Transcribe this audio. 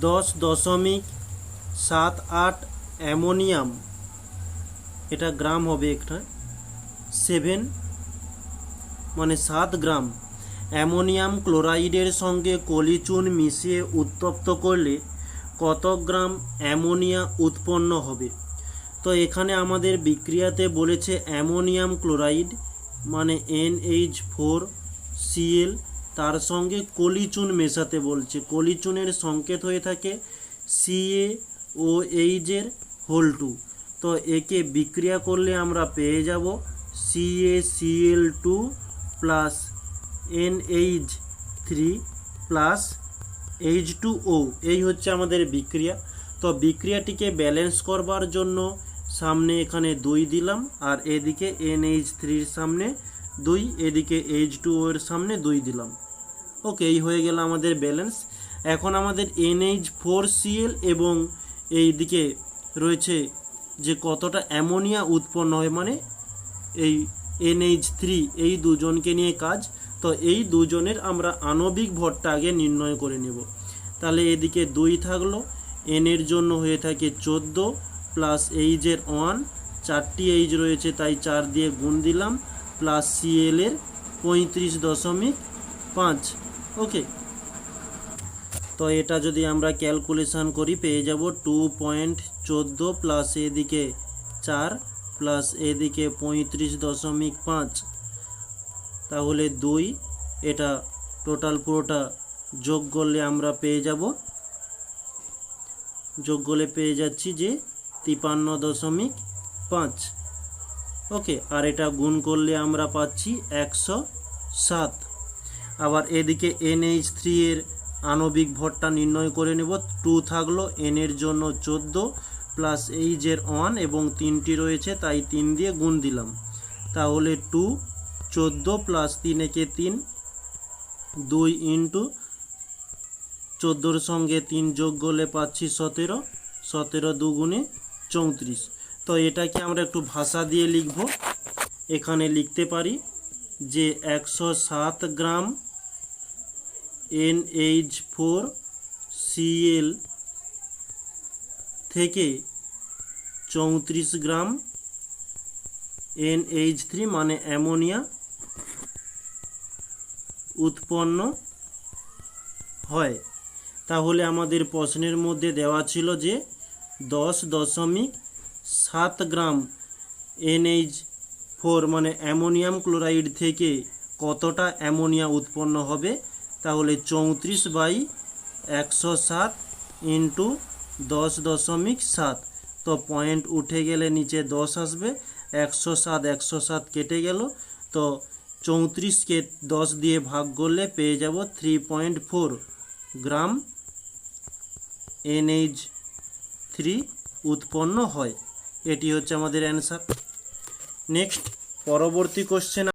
দশ দশমিক সাত আট অ্যামোনিয়াম। এটা গ্রাম হবে একটা। সেভেন মানে সাত গ্রাম। অ্যামোনিয়াম ক্লোরাইডের সঙ্গে কলিচুন মিশিয়ে উত্তপ্ত করলে কত গ্রাম অ্যামোনিয়া উৎপন্ন হবে? তো এখানে আমাদের বিক্রিয়াতে বলেছে অ্যামোনিয়াম ক্লোরাইড মানে এনএইচ ফোর সিএল তার সঙ্গে কলিচুন মেশাতে বলছে। কলিচুনের সংকেত হয়ে থাকে সিএ ও এইচের হোল টু। তো একে বিক্রিয়া করলে আমরা পেয়ে যাব Ca Cl two plus NH three plus H two O এই হচ্ছে আমাদের বিক্রিয়া। তো বিক্রিয়াটিকে ব্যালেন্স করবার জন্য সামনে এখানে দুই দিলাম আর এদিকে এনএইচ থ্রির সামনে দুই, এদিকে এইচ টু ও এর সামনে দুই দিলাম। ওকে, এই হয়ে গেল আমাদের ব্যালেন্স এখন আমাদের এনএইচ ফোর সিএল এবং এই দিকে রয়েছে যে কতটা অ্যামোনিয়া উৎপন্ন হয় মানে এই এনএইচ থ্রি এই দুজনকে নিয়ে কাজ। তো এই দুজনের আমরা আণবিক ভরটা আগে নির্ণয় করে নেব। তাহলে এদিকে দুই থাকল এনের জন্য হয়ে থাকে চোদ্দ প্লাস এইচের ওয়ান চারটি এইচ রয়েছে, তাই চার দিয়ে গুণ দিলাম প্লাস সিএল এর পঁয়ত্রিশ দশমিক পাঁচ। ওকে তো এটা যদি আমরা ক্যালকুলেশন করি, পেয়ে যাব টু পয়েন্ট চোদ্দ প্লাস এদিকে চার প্লাস এদিকে পঁয়ত্রিশ দশমিক পাঁচ। তাহলে দুই, এটা টোটাল পুরোটা যোগ করলে আমরা পেয়ে যাব, যোগ করলে পেয়ে যাচ্ছি যে তিপান্ন দশমিক পাঁচ। ওকে আর এটা গুণ করলে আমরা পাচ্ছি একশো সাত। আবার এদিকে এনএইচ থ্রি এর আণবিক ভরটা নির্ণয় করে নেব। টু থাকল এন এর জন্য চোদ্দ প্লাস এইচ এর ওয়ান এবং তিনটি রয়েছে, তাই তিন দিয়ে গুণ দিলাম। তাহলে টু, চোদ্দ প্লাস তিন একে তিন, দুই ইন্টু চোদ্দোর সঙ্গে তিন যোগ করলে পাচ্ছি সতেরো সতেরো দুগুণে চৌত্রিশ। তো এটাকে আমরা একটু ভাষা দিয়ে লিখব। এখানে লিখতে পারি যে একশো সাত গ্রাম এনএইচ ফোর সিএল থেকে চৌত্রিশ গ্রাম এনএইচ থ্রি মানে অ্যামোনিয়া উৎপন্ন হয়। তাহলে আমাদের প্রশ্নের মধ্যে দেওয়া ছিল যে দশ দশমিক সাত গ্রাম এনএইচ ফোর মানে অ্যামোনিয়াম ক্লোরাইড থেকে কতটা অ্যামোনিয়া উৎপন্ন হবে? তাহলে চৌত্রিশ বাই একশো সাত ইন্টু দশ দশমিক সাত। তো পয়েন্ট উঠে গেলে নিচে দশ আসবে, একশো সাত একশো সাত কেটে গেল। তো চৌত্রিশকে দশ দিয়ে ভাগ করলে পেয়ে যাব three point four gram NH three উৎপন্ন হয়। এটি হচ্ছে আমাদের অ্যান্সার। নেক্সট, পরবর্তী কোশ্চেন